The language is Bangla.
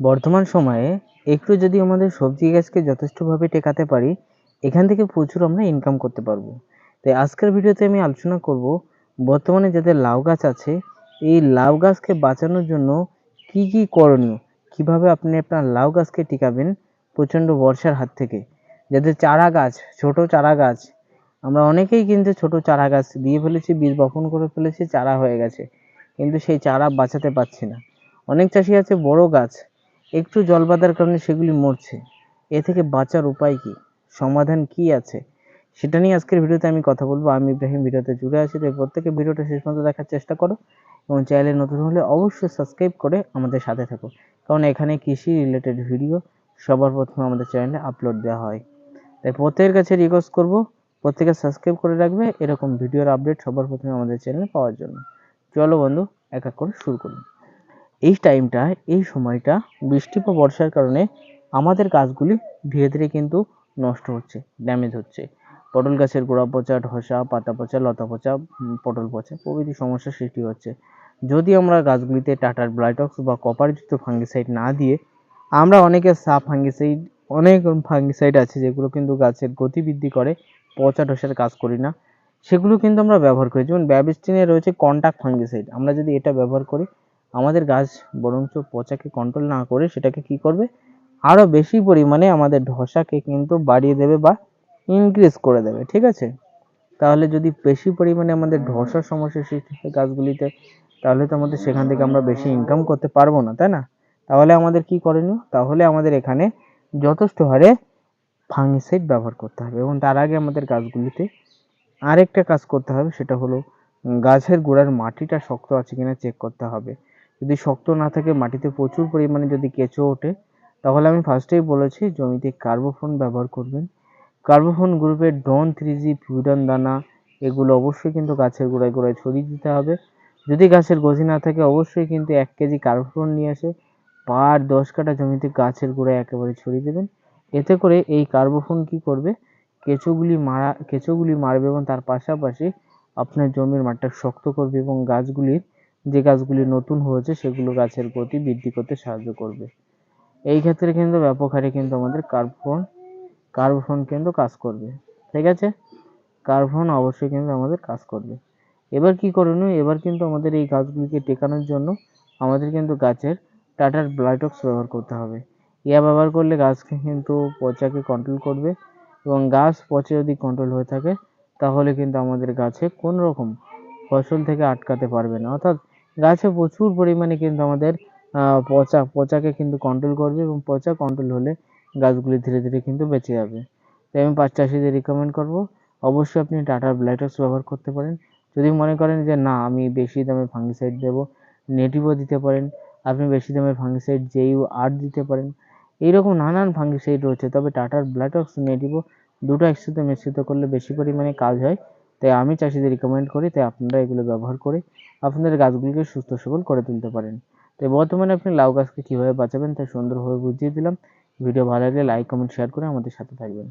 বর্তমান সময়ে একটু যদি আমাদের সবজি গাছকে যথেষ্টভাবে টেকাতে পারি, এখান থেকে প্রচুর আমরা ইনকাম করতে পারব। তাই আজকের ভিডিওতে আমি আলোচনা করব বর্তমানে যাদের লাউ গাছ আছে, এই লাউ গাছকে বাঁচানোর জন্য কি কি করণীয়? কীভাবে আপনি আপনার লাউ গাছকে টিকাবেন প্রচণ্ড বর্ষার হাত থেকে? যাদের চারা গাছ, ছোট চারা গাছ, আমরা অনেকেই কিন্তু ছোট চারা গাছ দিয়ে ফেলেছি, বীজ বপন করে ফেলেছি, চারা হয়ে গেছে। কিন্তু সেই চারা বাঁচাতে পারছি না। অনেক চাষি আছে বড় গাছ একটু জল বাঁধার কারণে সেগুলি মরছে। এ থেকে বাঁচার উপায় কি? সমাধান কি আছে? সেটা নিয়ে আজকের ভিডিওতে আমি কথা বলব। আমি ইব্রাহিম ভিডিওতে জুড়ে আছি। তাই প্রত্যেকে ভিডিওটা শেষ পর্যন্ত দেখার চেষ্টা করো এবং চ্যানেলে নতুন হলে অবশ্যই সাবস্ক্রাইব করে আমাদের সাথে থাকো। কারণ এখানে কৃষি রিলেটেড ভিডিও সবার প্রথমে আমাদের চ্যানেলে আপলোড দেওয়া হয়। তাই প্রত্যেকের কাছে রিকোয়েস্ট করব, প্রত্যেকে সাবস্ক্রাইব করে রাখবে। এরকম ভিডিওর আপডেট সবার প্রথমে আমাদের চ্যানেলে পাওয়ার জন্য। চলো বন্ধু, এক এক করে শুরু করি। এই টাইমটা এই সময়টা বৃষ্টি বা বর্ষার কারণে আমাদের গাছগুলি ধীরে ধীরে কিন্তু নষ্ট হচ্ছে ড্যামেজ হচ্ছে। পটল গাছের গোড়া পচা ধসা পাতা পচা, লতা পচা পটল পচা প্রভৃতি সমস্যার সৃষ্টি হচ্ছে। যদি আমরা গাছগুলিতে টাটার ব্লাইটক্স বা কপারযুক্ত ফাঙ্গিসাইড না দিয়ে, আমরা অনেকে সাপ ফাঙ্গিসাইড অনেক ফাঙ্গিসাইড আছে যেগুলো কিন্তু গাছের গতি বৃদ্ধি করে, পচা ঢসার কাজ করি না। সেগুলো কিন্তু আমরা ব্যবহার করি। যেমন ব্যাবিস্টিনে রয়েছে কন্টাক্ট ফাঙ্গিসাইড আমরা যদি এটা ব্যবহার করি আমাদের গাছ বরঞ্চ পচাকে কন্ট্রোল না করে সেটাকে কি করবে? আরও বেশি পরিমাণে আমাদের ধসাকে কিন্তু বাড়িয়ে দেবে বা ইনক্রিজ করে দেবে, ঠিক আছে? তাহলে যদি বেশি পরিমাণে আমাদের ধসার সমস্যা সৃষ্টি হয় গাছগুলিতে, তাহলে তো আমাদের সেখান থেকে আমরা বেশি ইনকাম করতে পারব না, তাই না? তাহলে আমাদের কি করণীয়? তাহলে আমাদের এখানে যথেষ্ট হারে ফাঙ্গিসাইড ব্যবহার করতে হবে এবং তার আগে আমাদের গাছগুলিতে আরেকটা কাজ করতে হবে, সেটা হলো গাছের গোড়ার মাটিটা শক্ত আছে কিনা চেক করতে হবে। যদি শক্ত না থাকে মাটিতে প্রচুর পরিমাণে যদি কেঁচো ওঠে, তাহলে আমি ফার্স্টেই বলেছি জমিতে কার্বোফোন ব্যবহার করবেন। কার্বোফোন গ্রুপের ডন থ্রি জি ফিউডান দানা, এগুলো অবশ্যই কিন্তু গাছের গোড়ায় গোড়ায় ছড়িয়ে দিতে হবে। যদি গাছের গজি না থাকে, অবশ্যই কিন্তু এক কেজি কার্বোফোন নিয়ে এসে পার দশ কাটা জমিতে গাছের গোড়ায় একেবারে ছড়িয়ে দেবেন। এতে করে এই কার্বোফোন কি করবে? কেঁচোগুলি মারা, কেঁচোগুলি মারবে এবং তার পাশাপাশি আপনার জমির মাঠটা শক্ত করবে এবং গাছগুলির যে গাছগুলি নতুন হয়েছে, সেগুলো গাছের গতি বৃদ্ধি করতে সাহায্য করবে। এই ক্ষেত্রে কিন্তু ব্যাপক হারে কিন্তু আমাদের কার্বন কার্বন কিন্তু কাজ করবে। ঠিক আছে? কার্বন অবশ্যই কিন্তু আমাদের কাজ করবে। এবার কি করণীয় এবার কিন্তু আমাদের এই গাছগুলিকে টেকানোর জন্য আমাদের কিন্তু গাছের টাটার ব্লাইটক্স ব্যবহার করতে হবে। ইয়া ব্যবহার করলে গাছকে কিন্তু পচাকে কন্ট্রোল করবে এবং গাছ পচে যদি কন্ট্রোল হয়ে থাকে, তাহলে কিন্তু আমাদের গাছে কোনো রকম ফসল থেকে আটকাতে পারবে না। অর্থাৎ গাছে প্রচুর পরিমাণে কিন্তু আমাদের পচা, পচাকে কিন্তু কন্ট্রোল করবে এবং পচা কন্ট্রোল হলে গাছগুলি ধীরে ধীরে কিন্তু বেঁচে যাবে। তাই আমি পাঁচ চাষিদের রিকমেন্ড করব। অবশ্যই আপনি টাটার ব্লাইটক্স ব্যবহার করতে পারেন। যদি মনে করেন যে না, আমি বেশি দামে ফাঙ্গিসাইড দেবো নেটিভও দিতে পারেন, আপনি বেশি দামের ফাঙ্গিসাইড জেইউ আট দিতে পারেন, এইরকম নানান ফাঙ্গিসাইড রয়েছে। তবে টাটার ব্লাইটক্স নেটিভও দুটো একসাথে মিশ্রিত করলে বেশি পরিমাণে কাজ হয়। তাই আমি চাষিদের রিকমেন্ড করি, তাই আপনারা এগুলো ব্যবহার করে আপনাদের গাছগুলিকে সুস্থ সবল করে তুলতে পারেন। তাই বর্তমানে আপনি লাউ গাছকে কীভাবে বাঁচাবেন তা সুন্দরভাবে বুঝিয়ে দিলাম। ভিডিও ভালো লাগলে লাইক কমেন্ট শেয়ার করে আমাদের সাথে থাকবেন।